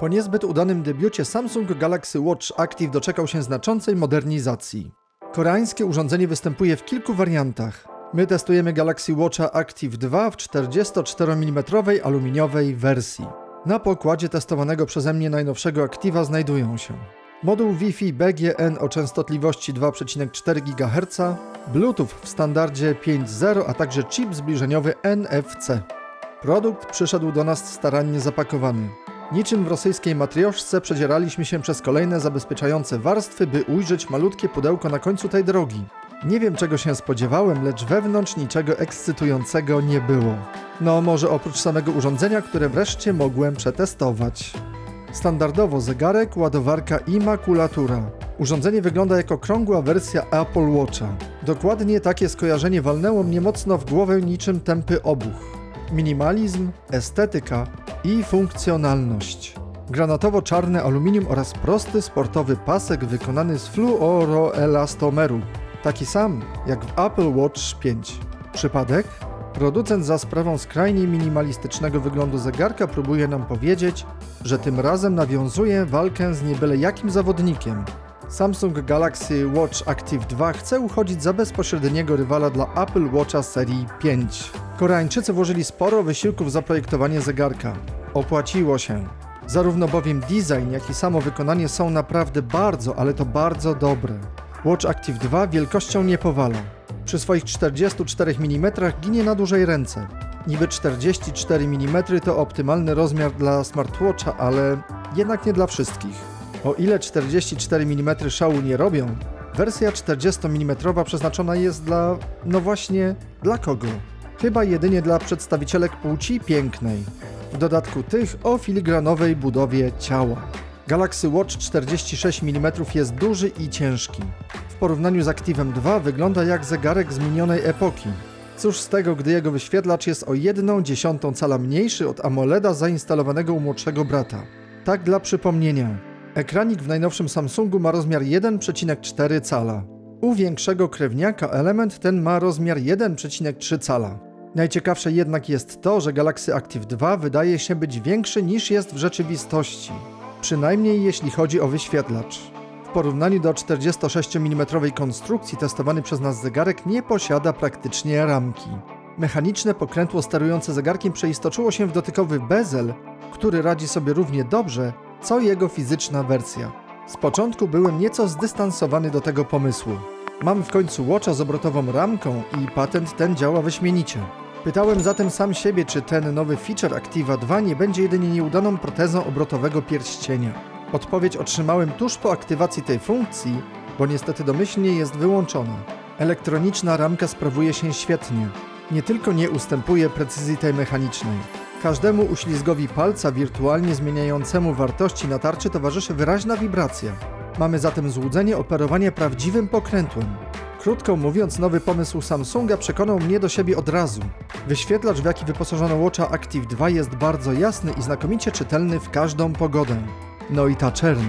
Po niezbyt udanym debiucie Samsung Galaxy Watch Active doczekał się znaczącej modernizacji. Koreańskie urządzenie występuje w kilku wariantach. My testujemy Galaxy Watcha Active 2 w 44 mm aluminiowej wersji. Na pokładzie testowanego przeze mnie najnowszego Activa znajdują się moduł Wi-Fi BGN o częstotliwości 2,4 GHz, Bluetooth w standardzie 5.0, a także chip zbliżeniowy NFC. Produkt przyszedł do nas starannie zapakowany. Niczym w rosyjskiej matrioszce przedzieraliśmy się przez kolejne zabezpieczające warstwy, by ujrzeć malutkie pudełko na końcu tej drogi. Nie wiem czego się spodziewałem, lecz wewnątrz niczego ekscytującego nie było. No może oprócz samego urządzenia, które wreszcie mogłem przetestować. Standardowo zegarek, ładowarka i makulatura. Urządzenie wygląda jako krągła wersja Apple Watcha. Dokładnie takie skojarzenie walnęło mnie mocno w głowę niczym tępy obuch. Minimalizm, estetyka i funkcjonalność. Granatowo-czarne aluminium oraz prosty sportowy pasek wykonany z fluoroelastomeru. Taki sam jak w Apple Watch 5. Przypadek? Producent za sprawą skrajnie minimalistycznego wyglądu zegarka próbuje nam powiedzieć, że tym razem nawiązuje walkę z niebyle jakim zawodnikiem. Samsung Galaxy Watch Active 2 chce uchodzić za bezpośredniego rywala dla Apple Watcha serii 5. Koreańczycy włożyli sporo wysiłków w zaprojektowanie zegarka. Opłaciło się. Zarówno bowiem design, jak i samo wykonanie są naprawdę bardzo, ale to bardzo dobre. Watch Active 2 wielkością nie powala. Przy swoich 44 mm ginie na dużej ręce. Niby 44 mm to optymalny rozmiar dla smartwatcha, ale jednak nie dla wszystkich. O ile 44 mm szału nie robią, wersja 40 mm przeznaczona jest dla, no właśnie, dla kogo? Chyba jedynie dla przedstawicielek płci pięknej. W dodatku tych o filigranowej budowie ciała. Galaxy Watch 46 mm jest duży i ciężki. Porównaniu z Activem 2 wygląda jak zegarek z minionej epoki. Cóż z tego, gdy jego wyświetlacz jest o 1 dziesiątą cala mniejszy od AMOLEDa zainstalowanego u młodszego brata. Tak dla przypomnienia. Ekranik w najnowszym Samsungu ma rozmiar 1,4 cala. U większego krewniaka element ten ma rozmiar 1,3 cala. Najciekawsze jednak jest to, że Galaxy Active 2 wydaje się być większy niż jest w rzeczywistości. Przynajmniej jeśli chodzi o wyświetlacz. W porównaniu do 46 mm konstrukcji testowany przez nas zegarek nie posiada praktycznie ramki. Mechaniczne pokrętło sterujące zegarkiem przeistoczyło się w dotykowy bezel, który radzi sobie równie dobrze, co jego fizyczna wersja. Z początku byłem nieco zdystansowany do tego pomysłu. Mam w końcu Watcha z obrotową ramką i patent ten działa wyśmienicie. Pytałem zatem sam siebie, czy ten nowy feature Activa 2 nie będzie jedynie nieudaną protezą obrotowego pierścienia. Odpowiedź otrzymałem tuż po aktywacji tej funkcji, bo niestety domyślnie jest wyłączona. Elektroniczna ramka sprawuje się świetnie. Nie tylko nie ustępuje precyzji tej mechanicznej. Każdemu uślizgowi palca wirtualnie zmieniającemu wartości na tarczy towarzyszy wyraźna wibracja. Mamy zatem złudzenie operowania prawdziwym pokrętłem. Krótko mówiąc, nowy pomysł Samsunga przekonał mnie do siebie od razu. Wyświetlacz, w jaki wyposażono Watcha Active 2 jest bardzo jasny i znakomicie czytelny w każdą pogodę. No i ta czerń.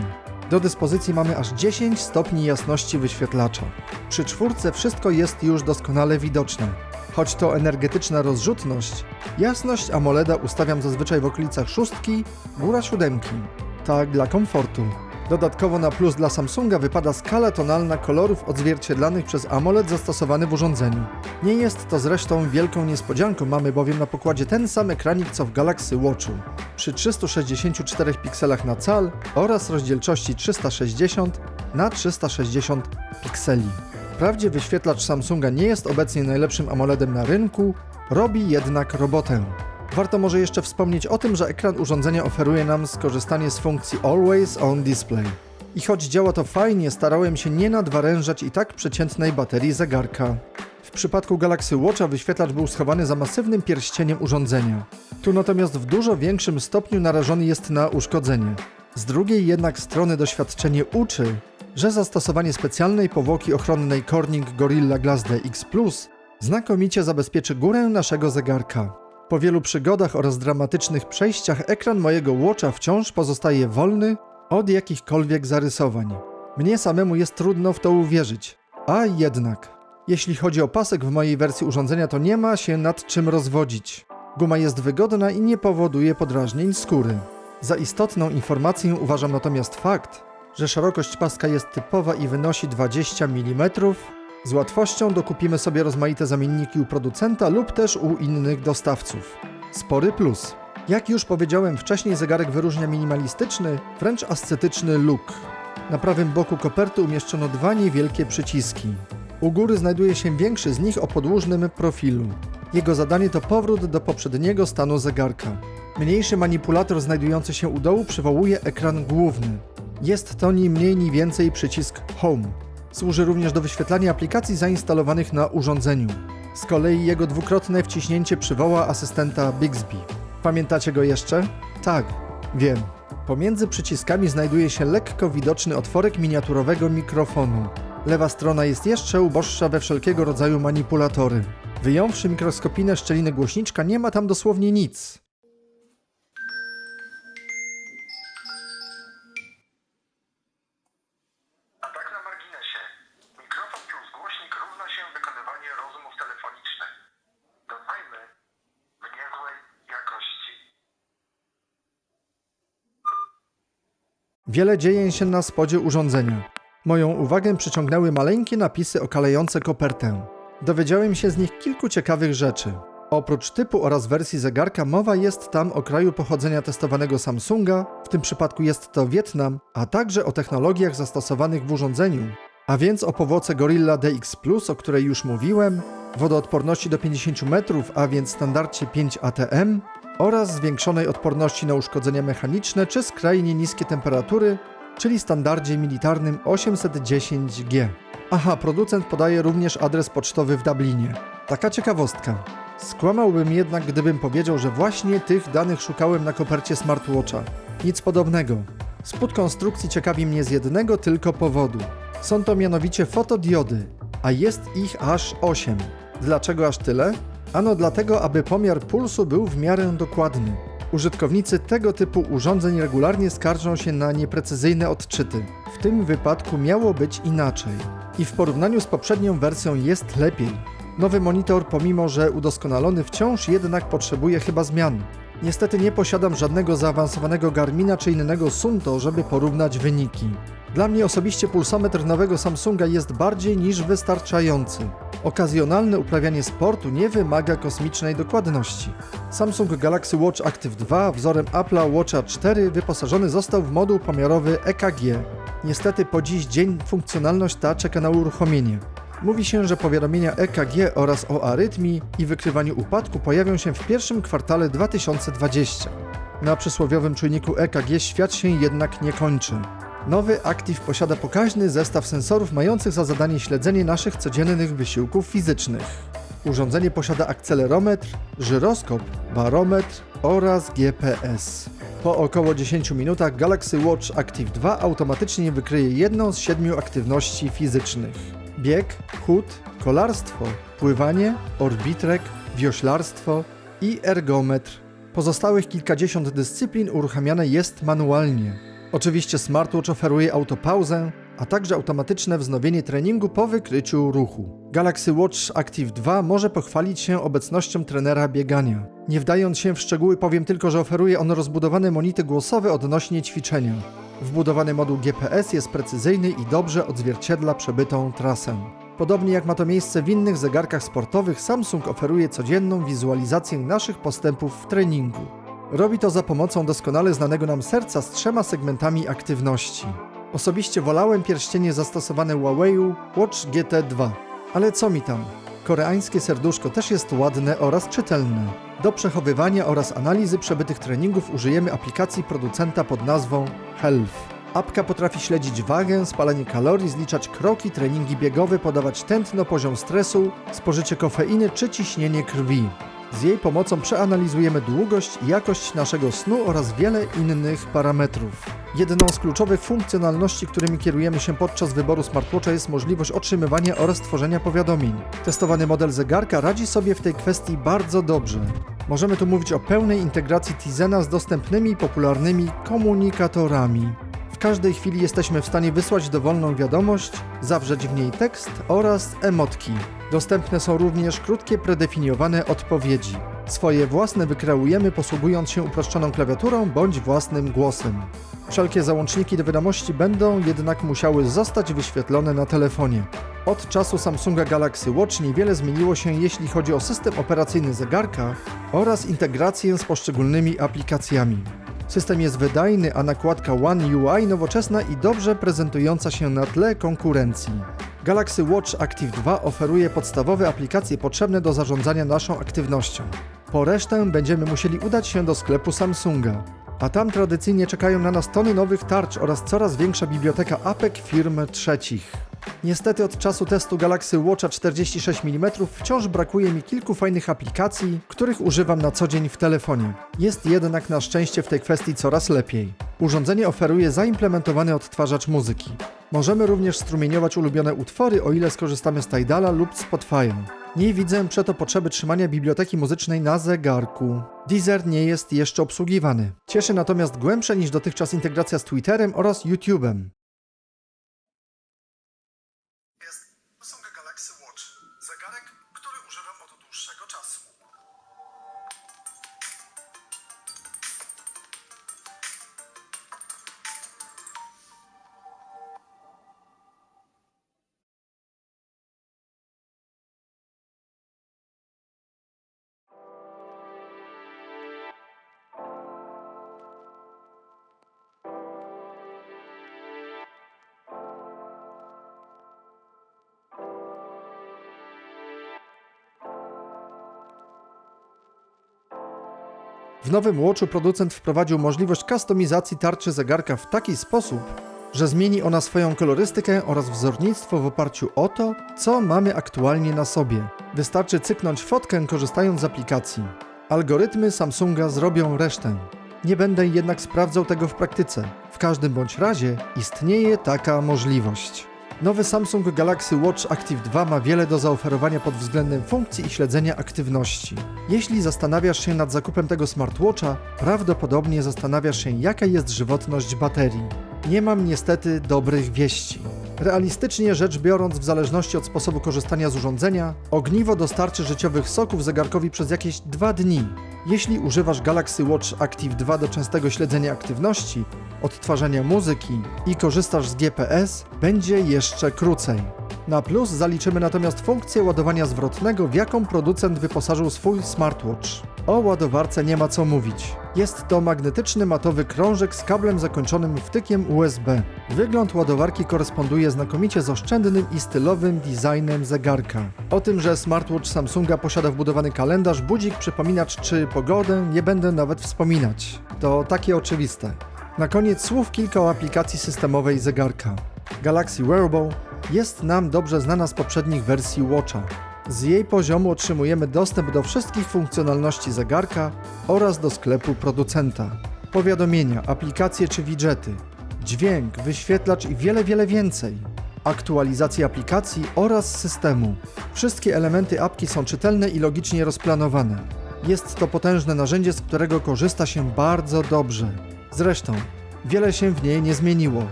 Do dyspozycji mamy aż 10 stopni jasności wyświetlacza. Przy czwórce wszystko jest już doskonale widoczne. Choć to energetyczna rozrzutność, jasność AMOLEDa ustawiam zazwyczaj w okolicach szóstki, góra siódemki. Tak dla komfortu. Dodatkowo na plus dla Samsunga wypada skala tonalna kolorów odzwierciedlanych przez AMOLED zastosowany w urządzeniu. Nie jest to zresztą wielką niespodzianką, mamy bowiem na pokładzie ten sam ekranik co w Galaxy Watchu. Przy 364 pikselach na cal oraz rozdzielczości 360 na 360 pikseli. Wprawdzie wyświetlacz Samsunga nie jest obecnie najlepszym AMOLEDem na rynku, robi jednak robotę. Warto może jeszcze wspomnieć o tym, że ekran urządzenia oferuje nam skorzystanie z funkcji Always On Display. I choć działa to fajnie, starałem się nie nadwyrężać i tak przeciętnej baterii zegarka. W przypadku Galaxy Watcha wyświetlacz był schowany za masywnym pierścieniem urządzenia. Tu natomiast w dużo większym stopniu narażony jest na uszkodzenie. Z drugiej jednak strony doświadczenie uczy, że zastosowanie specjalnej powłoki ochronnej Corning Gorilla Glass DX Plus znakomicie zabezpieczy górę naszego zegarka. Po wielu przygodach oraz dramatycznych przejściach ekran mojego Watcha wciąż pozostaje wolny od jakichkolwiek zarysowań. Mnie samemu jest trudno w to uwierzyć. A jednak. Jeśli chodzi o pasek w mojej wersji urządzenia, to nie ma się nad czym rozwodzić. Guma jest wygodna i nie powoduje podrażnień skóry. Za istotną informację uważam natomiast fakt, że szerokość paska jest typowa i wynosi 20 mm. Z łatwością dokupimy sobie rozmaite zamienniki u producenta lub też u innych dostawców. Spory plus. Jak już powiedziałem wcześniej, zegarek wyróżnia minimalistyczny, wręcz ascetyczny look. Na prawym boku koperty umieszczono dwa niewielkie przyciski. U góry znajduje się większy z nich o podłużnym profilu. Jego zadanie to powrót do poprzedniego stanu zegarka. Mniejszy manipulator znajdujący się u dołu przywołuje ekran główny. Jest to ni mniej ni więcej przycisk Home. Służy również do wyświetlania aplikacji zainstalowanych na urządzeniu. Z kolei jego dwukrotne wciśnięcie przywoła asystenta Bixby. Pamiętacie go jeszcze? Tak, wiem. Pomiędzy przyciskami znajduje się lekko widoczny otworek miniaturowego mikrofonu. Lewa strona jest jeszcze uboższa we wszelkiego rodzaju manipulatory. Wyjąwszy mikroskopijne szczeliny głośniczka, nie ma tam dosłownie nic. Wiele dzieje się na spodzie urządzenia. Moją uwagę przyciągnęły maleńkie napisy okalające kopertę. Dowiedziałem się z nich kilku ciekawych rzeczy. Oprócz typu oraz wersji zegarka mowa jest tam o kraju pochodzenia testowanego Samsunga, w tym przypadku jest to Wietnam, a także o technologiach zastosowanych w urządzeniu, a więc o powłoce Gorilla DX Plus, o której już mówiłem, wodoodporności do 50 metrów, a więc standardzie 5 ATM oraz zwiększonej odporności na uszkodzenia mechaniczne czy skrajnie niskie temperatury, czyli standardzie militarnym 810G. Aha, producent podaje również adres pocztowy w Dublinie. Taka ciekawostka. Skłamałbym jednak, gdybym powiedział, że właśnie tych danych szukałem na kopercie smartwatcha. Nic podobnego. Spód konstrukcji ciekawi mnie z jednego tylko powodu. Są to mianowicie fotodiody, a jest ich aż 8. Dlaczego aż tyle? Ano dlatego, aby pomiar pulsu był w miarę dokładny. Użytkownicy tego typu urządzeń regularnie skarżą się na nieprecyzyjne odczyty. W tym wypadku miało być inaczej. I w porównaniu z poprzednią wersją jest lepiej. Nowy monitor, pomimo że udoskonalony, wciąż jednak potrzebuje chyba zmian. Niestety nie posiadam żadnego zaawansowanego Garmina czy innego Sunto, żeby porównać wyniki. Dla mnie osobiście pulsometr nowego Samsunga jest bardziej niż wystarczający. Okazjonalne uprawianie sportu nie wymaga kosmicznej dokładności. Samsung Galaxy Watch Active 2 wzorem Apple'a Watcha 4 wyposażony został w moduł pomiarowy EKG. Niestety po dziś dzień funkcjonalność ta czeka na uruchomienie. Mówi się, że powiadomienia EKG oraz o arytmii i wykrywaniu upadku pojawią się w pierwszym kwartale 2020. Na przysłowiowym czujniku EKG świat się jednak nie kończy. Nowy Active posiada pokaźny zestaw sensorów mających za zadanie śledzenie naszych codziennych wysiłków fizycznych. Urządzenie posiada akcelerometr, żyroskop, barometr oraz GPS. Po około 10 minutach Galaxy Watch Active 2 automatycznie wykryje jedną z siedmiu aktywności fizycznych. Bieg, chód, kolarstwo, pływanie, orbitrek, wioślarstwo i ergometr. Pozostałych kilkadziesiąt dyscyplin uruchamiane jest manualnie. Oczywiście smartwatch oferuje autopauzę, a także automatyczne wznowienie treningu po wykryciu ruchu. Galaxy Watch Active 2 może pochwalić się obecnością trenera biegania. Nie wdając się w szczegóły powiem tylko, że oferuje on rozbudowane monity głosowe odnośnie ćwiczenia. Wbudowany moduł GPS jest precyzyjny i dobrze odzwierciedla przebytą trasę. Podobnie jak ma to miejsce w innych zegarkach sportowych, Samsung oferuje codzienną wizualizację naszych postępów w treningu. Robi to za pomocą doskonale znanego nam serca z trzema segmentami aktywności. Osobiście wolałem pierścienie zastosowane Huawei'u Watch GT2. Ale co mi tam? Koreańskie serduszko też jest ładne oraz czytelne. Do przechowywania oraz analizy przebytych treningów użyjemy aplikacji producenta pod nazwą Health. Apka potrafi śledzić wagę, spalanie kalorii, zliczać kroki, treningi biegowe, podawać tętno, poziom stresu, spożycie kofeiny czy ciśnienie krwi. Z jej pomocą przeanalizujemy długość i jakość naszego snu oraz wiele innych parametrów. Jedną z kluczowych funkcjonalności, którymi kierujemy się podczas wyboru smartwatcha jest możliwość otrzymywania oraz tworzenia powiadomień. Testowany model zegarka radzi sobie w tej kwestii bardzo dobrze. Możemy tu mówić o pełnej integracji Tizena z dostępnymi popularnymi komunikatorami. Każdej chwili jesteśmy w stanie wysłać dowolną wiadomość, zawrzeć w niej tekst oraz emotki. Dostępne są również krótkie, predefiniowane odpowiedzi. Swoje własne wykreujemy posługując się uproszczoną klawiaturą bądź własnym głosem. Wszelkie załączniki do wiadomości będą jednak musiały zostać wyświetlone na telefonie. Od czasu Samsunga Galaxy Watch niewiele zmieniło się jeśli chodzi o system operacyjny zegarka oraz integrację z poszczególnymi aplikacjami. System jest wydajny, a nakładka One UI nowoczesna i dobrze prezentująca się na tle konkurencji. Galaxy Watch Active 2 oferuje podstawowe aplikacje potrzebne do zarządzania naszą aktywnością. Po resztę będziemy musieli udać się do sklepu Samsunga, a tam tradycyjnie czekają na nas tony nowych tarcz oraz coraz większa biblioteka apek firm trzecich. Niestety od czasu testu Galaxy Watcha 46 mm wciąż brakuje mi kilku fajnych aplikacji, których używam na co dzień w telefonie. Jest jednak na szczęście w tej kwestii coraz lepiej. Urządzenie oferuje zaimplementowany odtwarzacz muzyki. Możemy również strumieniować ulubione utwory, o ile skorzystamy z Tidala lub Spotify'a. Nie widzę przeto potrzeby trzymania biblioteki muzycznej na zegarku. Deezer nie jest jeszcze obsługiwany. Cieszy natomiast głębsza niż dotychczas integracja z Twitterem oraz YouTube'em. W nowym Watchu producent wprowadził możliwość kustomizacji tarczy zegarka w taki sposób, że zmieni ona swoją kolorystykę oraz wzornictwo w oparciu o to, co mamy aktualnie na sobie. Wystarczy cyknąć fotkę korzystając z aplikacji. Algorytmy Samsunga zrobią resztę. Nie będę jednak sprawdzał tego w praktyce. W każdym bądź razie istnieje taka możliwość. Nowy Samsung Galaxy Watch Active 2 ma wiele do zaoferowania pod względem funkcji i śledzenia aktywności. Jeśli zastanawiasz się nad zakupem tego smartwatcha, prawdopodobnie zastanawiasz się, jaka jest żywotność baterii. Nie mam niestety dobrych wieści. Realistycznie rzecz biorąc, w zależności od sposobu korzystania z urządzenia, ogniwo dostarczy życiowych soków zegarkowi przez jakieś 2 dni. Jeśli używasz Galaxy Watch Active 2 do częstego śledzenia aktywności, odtwarzania muzyki i korzystasz z GPS, będzie jeszcze krócej. Na plus zaliczymy natomiast funkcję ładowania zwrotnego, w jaką producent wyposażył swój smartwatch. O ładowarce nie ma co mówić. Jest to magnetyczny matowy krążek z kablem zakończonym wtykiem USB. Wygląd ładowarki koresponduje znakomicie z oszczędnym i stylowym designem zegarka. O tym, że smartwatch Samsunga posiada wbudowany kalendarz, budzik, przypominacz czy pogodę nie będę nawet wspominać. To takie oczywiste. Na koniec słów kilka o aplikacji systemowej zegarka. Galaxy Wearable jest nam dobrze znana z poprzednich wersji Watcha. Z jej poziomu otrzymujemy dostęp do wszystkich funkcjonalności zegarka oraz do sklepu producenta. Powiadomienia, aplikacje czy widgety, dźwięk, wyświetlacz i wiele, wiele więcej. Aktualizacja aplikacji oraz systemu. Wszystkie elementy apki są czytelne i logicznie rozplanowane. Jest to potężne narzędzie, z którego korzysta się bardzo dobrze. Zresztą, wiele się w niej nie zmieniło.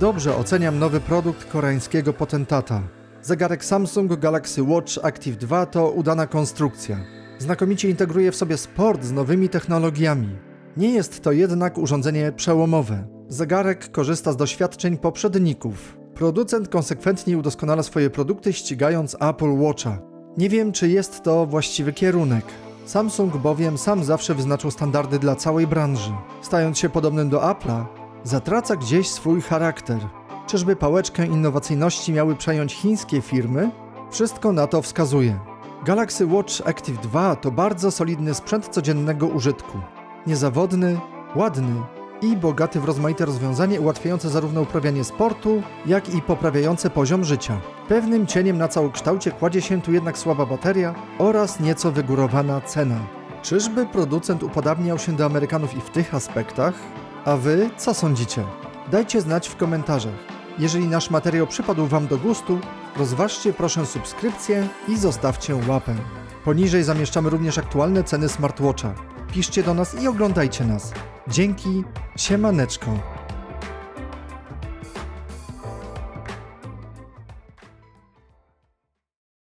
Dobrze oceniam nowy produkt koreańskiego potentata. Zegarek Samsung Galaxy Watch Active 2 to udana konstrukcja. Znakomicie integruje w sobie sport z nowymi technologiami. Nie jest to jednak urządzenie przełomowe. Zegarek korzysta z doświadczeń poprzedników. Producent konsekwentnie udoskonala swoje produkty ścigając Apple Watcha. Nie wiem, czy jest to właściwy kierunek. Samsung bowiem sam zawsze wyznaczył standardy dla całej branży. Stając się podobnym do Apple'a, zatraca gdzieś swój charakter. Czyżby pałeczkę innowacyjności miały przejąć chińskie firmy? Wszystko na to wskazuje. Galaxy Watch Active 2 to bardzo solidny sprzęt codziennego użytku. Niezawodny, ładny i bogaty w rozmaite rozwiązania ułatwiające zarówno uprawianie sportu, jak i poprawiające poziom życia. Pewnym cieniem na całokształcie kładzie się tu jednak słaba bateria oraz nieco wygórowana cena. Czyżby producent upodabniał się do Amerykanów i w tych aspektach? A wy co sądzicie? Dajcie znać w komentarzach. Jeżeli nasz materiał przypadł Wam do gustu, rozważcie proszę subskrypcję i zostawcie łapę. Poniżej zamieszczamy również aktualne ceny smartwatcha. Piszcie do nas i oglądajcie nas. Dzięki, siemaneczko.